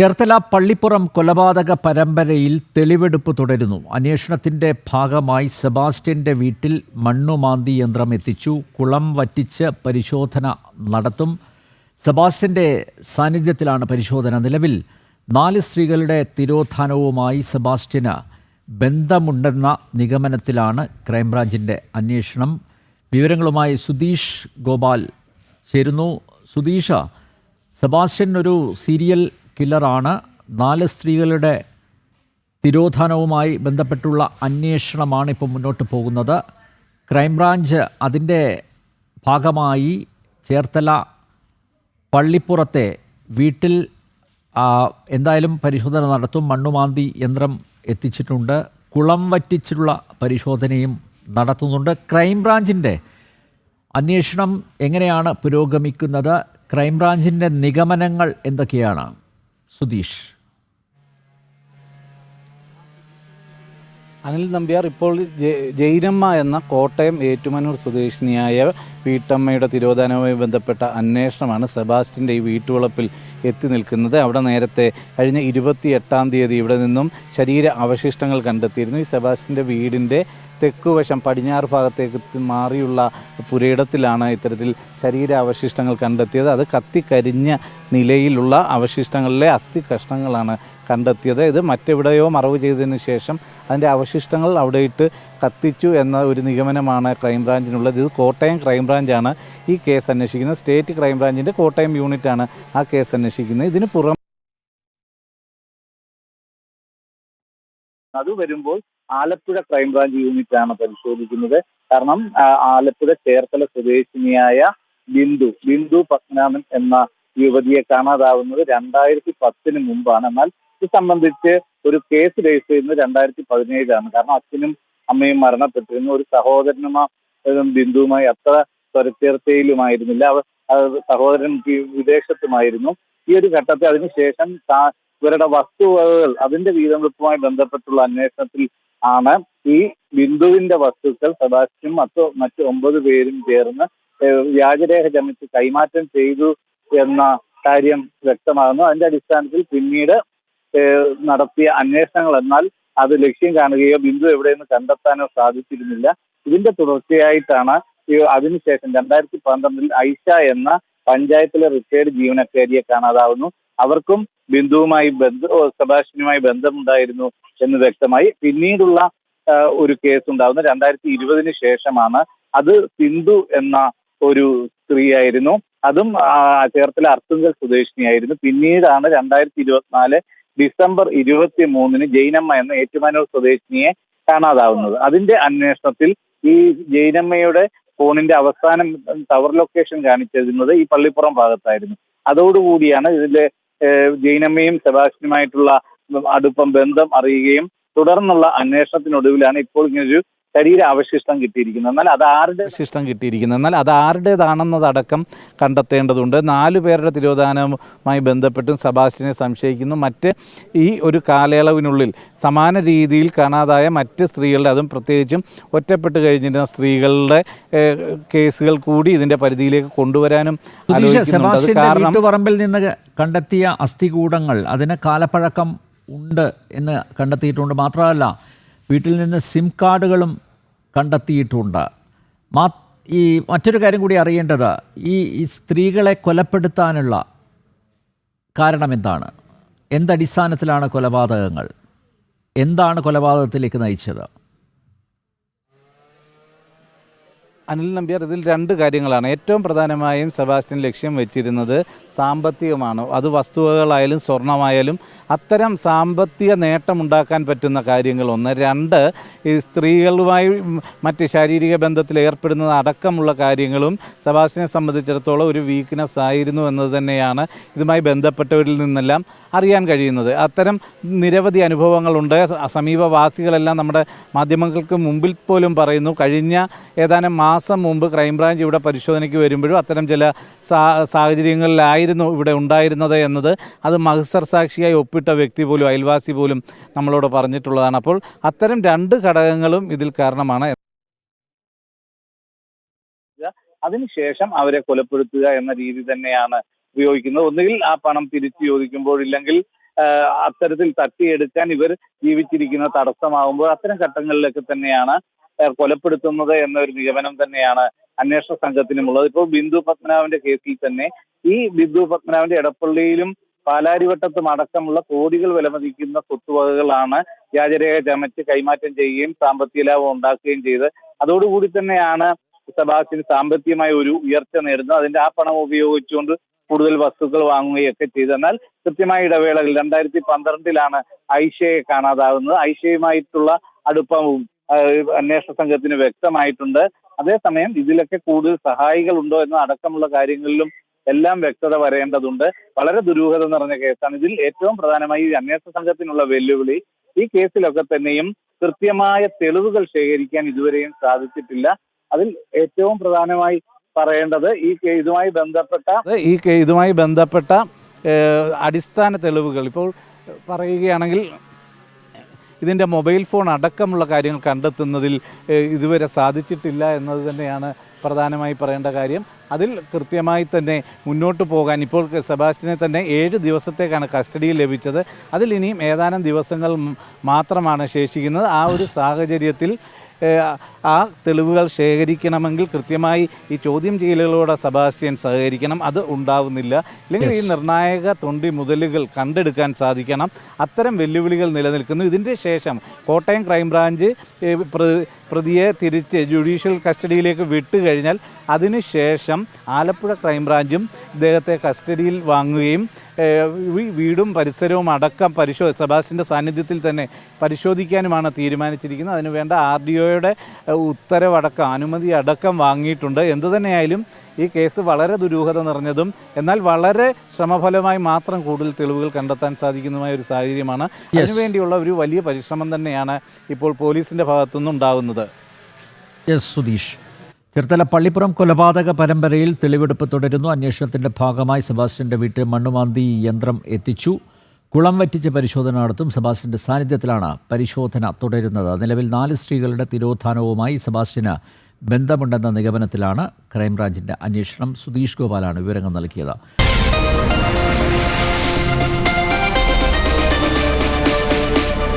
ചേർത്തല പള്ളിപ്പുറം കൊലപാതക പരമ്പരയിൽ തെളിവെടുപ്പ് തുടരുന്നു. അന്വേഷണത്തിന്റെ ഭാഗമായി സെബാസ്റ്റ്യന്റെ വീട്ടിൽ മണ്ണുമാന്തി യന്ത്രം എത്തിച്ചു. കുളം വറ്റിച്ച് പരിശോധന നടത്തും. സെബാസ്റ്റ്യന്റെ സാന്നിധ്യത്തിലാണ് പരിശോധന നിലവിൽ. നാല് സ്ത്രീകളുടെ തിരോധാനവുമായി സെബാസ്റ്റ്യന് ബന്ധമുണ്ടെന്ന നിഗമനത്തിലാണ് ക്രൈംബ്രാഞ്ചിന്റെ അന്വേഷണം. വിവരങ്ങളുമായി സുധീഷ് ഗോപാൽ ചേരുന്നു. സുധീഷ സെബാസ്റ്റ്യൻ ഒരു സീരിയൽ കില്ലറാണ് നാല് സ്ത്രീകളുടെ തിരോധാനവുമായി ബന്ധപ്പെട്ടുള്ള അന്വേഷണമാണ് ഇപ്പോൾ മുന്നോട്ട് പോകുന്നത്. ക്രൈംബ്രാഞ്ച് അതിന്റെ ഭാഗമായി ചേർത്തല പള്ളിപ്പുറത്തെ വീട്ടിൽ എന്തായാലും പരിശോധന നടത്തും. മണ്ണുമാന്തി യന്ത്രം എത്തിച്ചിട്ടുണ്ട്. കുളം വറ്റിച്ചുള്ള പരിശോധനയും നടത്തുന്നുണ്ട്. ക്രൈംബ്രാഞ്ചിന്റെ അന്വേഷണം എങ്ങനെയാണ് പുരോഗമിക്കുന്നത്? ക്രൈംബ്രാഞ്ചിന്റെ നിഗമനങ്ങൾ എന്തൊക്കെയാണ്? സുധീഷ്. അനിൽ നമ്പ്യാർ ഇപ്പോൾ ജൈനമ്മ എന്ന കോട്ടയം ഏറ്റുമാനൂർ സ്വദേശിനിയായ വീട്ടമ്മയുടെ തിരോധാനവുമായി ബന്ധപ്പെട്ട അന്വേഷണമാണ് സെബാസ്റ്റിന്റെ ഈ വീട്ടുവളപ്പിൽ എത്തി നിൽക്കുന്നത്. അവിടെ നേരത്തെ കഴിഞ്ഞ ഇരുപത്തി എട്ടാം തീയതി ഇവിടെ നിന്നും ശരീര അവശിഷ്ടങ്ങൾ കണ്ടെത്തിയിരുന്നു. ഈ സെബാസ്റ്റിന്റെ വീടിന്റെ തെക്കുവശം പടിഞ്ഞാറ് ഭാഗത്തേക്ക് മാറിയുള്ള പുരയിടത്തിലാണ് ഇത്തരത്തിൽ ശരീര അവശിഷ്ടങ്ങൾ കണ്ടെത്തിയത്. അത് കത്തിക്കരിഞ്ഞ നിലയിലുള്ള അവശിഷ്ടങ്ങളിലെ അസ്ഥി കഷ്ണങ്ങളാണ് കണ്ടെത്തിയത്. ഇത് മറ്റെവിടെയോ മറവ് ചെയ്തതിന് ശേഷം അതിന്റെ അവശിഷ്ടങ്ങൾ അവിടെ ഇട്ട് കത്തിച്ചു എന്ന ഒരു നിഗമനമാണ് ക്രൈംബ്രാഞ്ചിനുള്ളത് ഇത് കോട്ടയം ക്രൈംബ്രാഞ്ചാണ് ഈ കേസ് അന്വേഷിക്കുന്നത്. സ്റ്റേറ്റ് ക്രൈംബ്രാഞ്ചിന്റെ കോട്ടയം യൂണിറ്റാണ് ആ കേസ് അന്വേഷിക്കുന്നത്. ഇതിന് പുറം അത് വരുമ്പോൾ ആലപ്പുഴ ക്രൈംബ്രാഞ്ച് യൂണിറ്റ് ആണ് പരിശോധിക്കുന്നത്. കാരണം ആലപ്പുഴ ചേർത്തല സ്വദേശിനിയായ ബിന്ദു ബിന്ദു പത്മനാഭൻ എന്ന യുവതിയെ കാണാതാവുന്നത് രണ്ടായിരത്തി പത്തിന് മുമ്പാണ്. എന്നാൽ ഇത് സംബന്ധിച്ച് ഒരു കേസ് രജിസ്റ്റർ ചെയ്യുന്നത് രണ്ടായിരത്തി പതിനേഴിലാണ് കാരണം അച്ഛനും അമ്മയും മരണപ്പെട്ടിരുന്നു. ഒരു സഹോദരനുമാ ബിന്ദുവുമായി അത്ര സ്വരച്ചേർത്തയിലുമായിരുന്നില്ല അവർ സഹോദരൻ വിദേശത്തുമായിരുന്നു. ഈ ഒരു ഘട്ടത്തിൽ അതിനുശേഷം ഇവരുടെ വസ്തുവകകൾ അതിന്റെ വീതമെടുപ്പുമായി ബന്ധപ്പെട്ടുള്ള അന്വേഷണത്തിൽ ആണ് ഈ ബിന്ദുവിന്റെ വസ്തുക്കൾ സെബാസ്റ്റ്യനും മറ്റു മറ്റു ഒമ്പത് പേരും ചേർന്ന് വ്യാജരേഖ ചമച്ച് കൈമാറ്റം ചെയ്തു എന്ന കാര്യം വ്യക്തമാകുന്നു. അതിന്റെ അടിസ്ഥാനത്തിൽ പിന്നീട് നടത്തിയ അന്വേഷണങ്ങൾ എന്നാൽ അത് ലക്ഷ്യം കാണുകയോ ബിന്ദു എവിടെയെന്ന് കണ്ടെത്താനോ സാധിച്ചിരുന്നില്ല. ഇതിന്റെ തുടർച്ചയായിട്ടാണ് അതിനുശേഷം രണ്ടായിരത്തി പന്ത്രണ്ടിൽ ഐഷ എന്ന പഞ്ചായത്തിലെ റിട്ടയർഡ് ജീവനക്കാരിയെ കാണാതാവുന്നു. അവർക്കും ബിന്ദുവുമായി ബന്ധ ഓ, സെബാസ്റ്റ്യനുമായി ബന്ധമുണ്ടായിരുന്നു എന്ന് വ്യക്തമായി പിന്നീടുള്ള ഒരു കേസ് ഉണ്ടാകുന്നത് രണ്ടായിരത്തി ഇരുപതിന് ശേഷമാണ്. അത് സിന്ധു എന്ന ഒരു സ്ത്രീയായിരുന്നു. അതും ചേർത്തല അർത്തുങ്കൽ സ്വദേശിനിയായിരുന്നു. പിന്നീടാണ് രണ്ടായിരത്തി ഇരുപത്തിനാല് ഡിസംബർ ഇരുപത്തി മൂന്നിന് ജൈനമ്മ എന്ന ഏറ്റുമാനൂർ സ്വദേശിനിയെ കാണാതാവുന്നത്. അതിന്റെ അന്വേഷണത്തിൽ ഈ ജൈനമ്മയുടെ ഫോണിന്റെ അവസാനം ടവർ ലൊക്കേഷൻ കാണിച്ചിരുന്നത് ഈ പള്ളിപ്പുറം ഭാഗത്തായിരുന്നു. അതോടുകൂടിയാണ് ഇതിലെ ജൈനമ്മയും സെബാസ്റ്റിനുമായിട്ടുള്ള അടുപ്പം ബന്ധം അറിയുകയും തുടർന്നുള്ള അന്വേഷണത്തിനൊടുവിലാണ് ഇപ്പോൾ ഇങ്ങനൊരു ശരീര അവശിഷ്ടം കിട്ടിയിരിക്കുന്നത് എന്നാൽ അത് ആരുടെ അവശിഷ്ടം കിട്ടിയിരിക്കുന്നത് എന്നാൽ അത് ആരുടേതാണെന്നതടക്കം കണ്ടെത്തേണ്ടതുണ്ട്. നാല് പേരുടെ തിരോധാനവുമായി ബന്ധപ്പെട്ടും സെബാസ്റ്റ്യനെ സംശയിക്കുന്നു. മറ്റ് ഈ ഒരു കാലയളവിനുള്ളിൽ സമാന രീതിയിൽ കാണാതായ മറ്റ് സ്ത്രീകളുടെ അതും പ്രത്യേകിച്ചും ഒറ്റപ്പെട്ട് കഴിഞ്ഞിരുന്ന സ്ത്രീകളുടെ കേസുകൾ കൂടി ഇതിന്റെ പരിധിയിലേക്ക് കൊണ്ടുവരാനും പറമ്പിൽ വീട്ടുപറമ്പിൽ നിന്ന് കണ്ടെത്തിയ അസ്ഥികൂടങ്ങൾ അതിന് കാലപ്പഴക്കം ഉണ്ട് എന്ന് കണ്ടെത്തിയിട്ടുണ്ട്. മാത്രമല്ല വീട്ടിൽ നിന്ന് സിം കാർഡുകളും കണ്ടെത്തിയിട്ടുണ്ട്. മാ ഈ മറ്റൊരു കാര്യം കൂടി അറിയേണ്ടത് ഈ സ്ത്രീകളെ കൊലപ്പെടുത്താനുള്ള കാരണം എന്താണ്? എന്തടിസ്ഥാനത്തിലാണ് കൊലപാതകങ്ങൾ? എന്താണ് കൊലപാതകത്തിലേക്ക് നയിച്ചത്? അനിൽ നമ്പ്യാർ ഇതിൽ രണ്ട് കാര്യങ്ങളാണ്. ഏറ്റവും പ്രധാനമായും സെബാസ്റ്റ്യൻ ലക്ഷ്യം വെച്ചിരുന്നത് സാമ്പത്തികമാണ്. അത് വസ്തുവകളായാലും സ്വർണമായാലും അത്തരം സാമ്പത്തിക നേട്ടമുണ്ടാക്കാൻ പറ്റുന്ന കാര്യങ്ങൾ ഒന്ന് രണ്ട് ഈ സ്ത്രീകളുമായി മറ്റ് ശാരീരിക ബന്ധത്തിൽ ഏർപ്പെടുന്നത് അടക്കമുള്ള കാര്യങ്ങളും സെബാസ്റ്റ്യനെ സംബന്ധിച്ചിടത്തോളം ഒരു വീക്ക്നെസ് ആയിരുന്നു എന്നത് തന്നെയാണ് ഇതുമായി ബന്ധപ്പെട്ടവരിൽ നിന്നെല്ലാം അറിയാൻ കഴിയുന്നത്. അത്തരം നിരവധി അനുഭവങ്ങളുണ്ട്. സമീപവാസികളെല്ലാം നമ്മുടെ മാധ്യമങ്ങൾക്ക് മുമ്പിൽ പോലും പറയുന്നു കഴിഞ്ഞ ഏതാനും മാസം മുമ്പ് ക്രൈംബ്രാഞ്ച് ഇവിടെ പരിശോധനയ്ക്ക് വരുമ്പോഴും അത്തരം ചില സാഹചര്യങ്ങളിലായിരുന്നു ഇവിടെ ഉണ്ടായിരുന്നത് എന്നത്. അത് മഹസർ സാക്ഷിയായി ഒപ്പിട്ട വ്യക്തി പോലും അയൽവാസി പോലും നമ്മളോട് പറഞ്ഞിട്ടുള്ളതാണ്. അപ്പോൾ അത്തരം രണ്ട് ഘടകങ്ങളും ഇതിൽ കാരണമാണ്. അതിനുശേഷം അവരെ കൊലപ്പെടുത്തുക എന്ന രീതി തന്നെയാണ് ഉപയോഗിക്കുന്നത്. ഒന്നുകിൽ ആ പണം തിരിച്ചു ആ, അത്തരത്തിൽ തട്ടിയെടുക്കാൻ ഇവർ ജീവിച്ചിരിക്കുന്ന തടസ്സമാകുമ്പോൾ അത്തരം ഘട്ടങ്ങളിലൊക്കെ തന്നെയാണ് കൊലപ്പെടുത്തുന്നത് എന്നൊരു നിഗമനം തന്നെയാണ് അന്വേഷണ സംഘത്തിനുമുള്ളത്. ഇപ്പോൾ ബിന്ദു പത്മനാഭന്റെ കേസിൽ തന്നെ ഈ ബിന്ദു പത്മനാഭന്റെ എടപ്പള്ളിയിലും പാലാരിവട്ടത്തും അടക്കമുള്ള കോടികൾ വിലമതിക്കുന്ന സ്വത്തുവകകളാണ് വ്യാജരേഖ ചമച്ച് കൈമാറ്റം ചെയ്യുകയും സാമ്പത്തിക ലാഭം ഉണ്ടാക്കുകയും ചെയ്ത്. അതോടുകൂടി തന്നെയാണ് സബാസിന് സാമ്പത്തികമായ ഒരു ഉയർച്ച നേടുന്നത്. അതിന്റെ ആ പണം ഉപയോഗിച്ചുകൊണ്ട് കൂടുതൽ വസ്തുക്കൾ വാങ്ങുകയൊക്കെ ചെയ്തു. എന്നാൽ കൃത്യമായ ഇടവേളകൾ രണ്ടായിരത്തി പന്ത്രണ്ടിലാണ് ഐഷയെ കാണാതാകുന്നത്. ഐഷയുമായിട്ടുള്ള അടുപ്പവും ആ, അന്വേഷണ സംഘത്തിന് വ്യക്തമായിട്ടുണ്ട്. അതേസമയം ഇതിലൊക്കെ കൂടുതൽ സഹായികൾ ഉണ്ടോ എന്ന അടക്കമുള്ള കാര്യങ്ങളിലും എല്ലാം വ്യക്തത വരേണ്ടതുണ്ട്. വളരെ ദുരൂഹത നിറഞ്ഞ കേസാണ്. ഇതിൽ ഏറ്റവും പ്രധാനമായി ഈ അന്വേഷണ സംഘത്തിനുള്ള വെല്ലുവിളി ഈ കേസിലൊക്കെ തന്നെയും കൃത്യമായ തെളിവുകൾ ശേഖരിക്കാൻ ഇതുവരെയും സാധിച്ചിട്ടില്ല. അതിൽ ഏറ്റവും പ്രധാനമായി പറയേണ്ടത് ഈ ഇതുമായി ബന്ധപ്പെട്ട ഈ ഇതുമായി ബന്ധപ്പെട്ട അടിസ്ഥാന തെളിവുകൾ. ഇപ്പോൾ പറയുകയാണെങ്കിൽ ഇതിന്റെ മൊബൈൽ ഫോൺ അടക്കമുള്ള കാര്യങ്ങൾ കണ്ടെത്തുന്നതിൽ ഇതുവരെ സാധിച്ചിട്ടില്ല എന്നത് തന്നെയാണ് പ്രധാനമായി പറയേണ്ട കാര്യം. അതിൽ കൃത്യമായി തന്നെ മുന്നോട്ട് പോകാൻ ഇപ്പോൾ സെബാസ്റ്റിനെ തന്നെ ഏഴ് ദിവസത്തേക്കാണ് കസ്റ്റഡിയിൽ ലഭിച്ചത്. അതിൽ ഇനിയും ഏതാനും ദിവസങ്ങൾ മാത്രമാണ് ശേഷിക്കുന്നത്. ആ ഒരു സാഹചര്യത്തിൽ ആ തെളിവുകൾ ശേഖരിക്കണമെങ്കിൽ കൃത്യമായി ഈ ചോദ്യം ചെയ്യലുകളോടെ സെബാസ്റ്റ്യൻ സഹകരിക്കണം. അത് ഉണ്ടാവുന്നില്ല. അല്ലെങ്കിൽ ഈ നിർണായക തൊണ്ടി മുതലുകൾ കണ്ടെടുക്കാൻ സാധിക്കണം. അത്തരം വെല്ലുവിളികൾ നിലനിൽക്കുന്നു. ഇതിന്റെ ശേഷം കോട്ടയം ക്രൈംബ്രാഞ്ച് പ്രതിയെ തിരിച്ച് ജുഡീഷ്യൽ കസ്റ്റഡിയിലേക്ക് വിട്ടുകഴിഞ്ഞാൽ അതിനുശേഷം ആലപ്പുഴ ക്രൈംബ്രാഞ്ചും ഇദ്ദേഹത്തെ കസ്റ്റഡിയിൽ വാങ്ങുകയും വീടും പരിസരവും അടക്കം പരിശോ സെബാസ്റ്റിന്റെ സാന്നിധ്യത്തിൽ തന്നെ പരിശോധിക്കാനുമാണ് തീരുമാനിച്ചിരിക്കുന്നത്. അതിന് വേണ്ട ആർ ഡി ഒയുടെ ഉത്തരവടക്കം അനുമതി അടക്കം വാങ്ങിയിട്ടുണ്ട്. എന്തു തന്നെയായാലും ഈ കേസ് വളരെ ദുരൂഹത നിറഞ്ഞതും എന്നാൽ വളരെ ശ്രമഫലമായി മാത്രം കൂടുതൽ തെളിവുകൾ കണ്ടെത്താൻ സാധിക്കുന്നതുമായ ഒരു സാഹചര്യമാണ്. അതിനുവേണ്ടിയുള്ള ഒരു വലിയ പരിശ്രമം തന്നെയാണ് ഇപ്പോൾ പോലീസിന്റെ ഭാഗത്തുനിന്ന് ഉണ്ടാകുന്നത് എസ് സുധീഷ് ചെറുത്തല പള്ളിപ്പുറം കൊലപാതക പരമ്പരയിൽ തെളിവെടുപ്പ് തുടരുന്നു. അന്വേഷണത്തിന്റെ ഭാഗമായി സെബാസ്റ്റ്യന്റെ വീട്ടിൽ മണ്ണുമാന്തി യന്ത്രം എത്തിച്ചു. കുളം വറ്റിച്ച് പരിശോധന നടത്തും സെബാസ്റ്റ്യന്റെ സാന്നിധ്യത്തിലാണ് പരിശോധന തുടരുന്നത്. നിലവിൽ നാല് സ്ത്രീകളുടെ തിരോധാനവുമായി സെബാസ്റ്റ്യന് ബന്ധമുണ്ടെന്ന നിഗമനത്തിലാണ് ക്രൈംബ്രാഞ്ചിന്റെ അന്വേഷണം. സുധീഷ് ഗോപാലാണ് വിവരങ്ങൾ നൽകിയത്.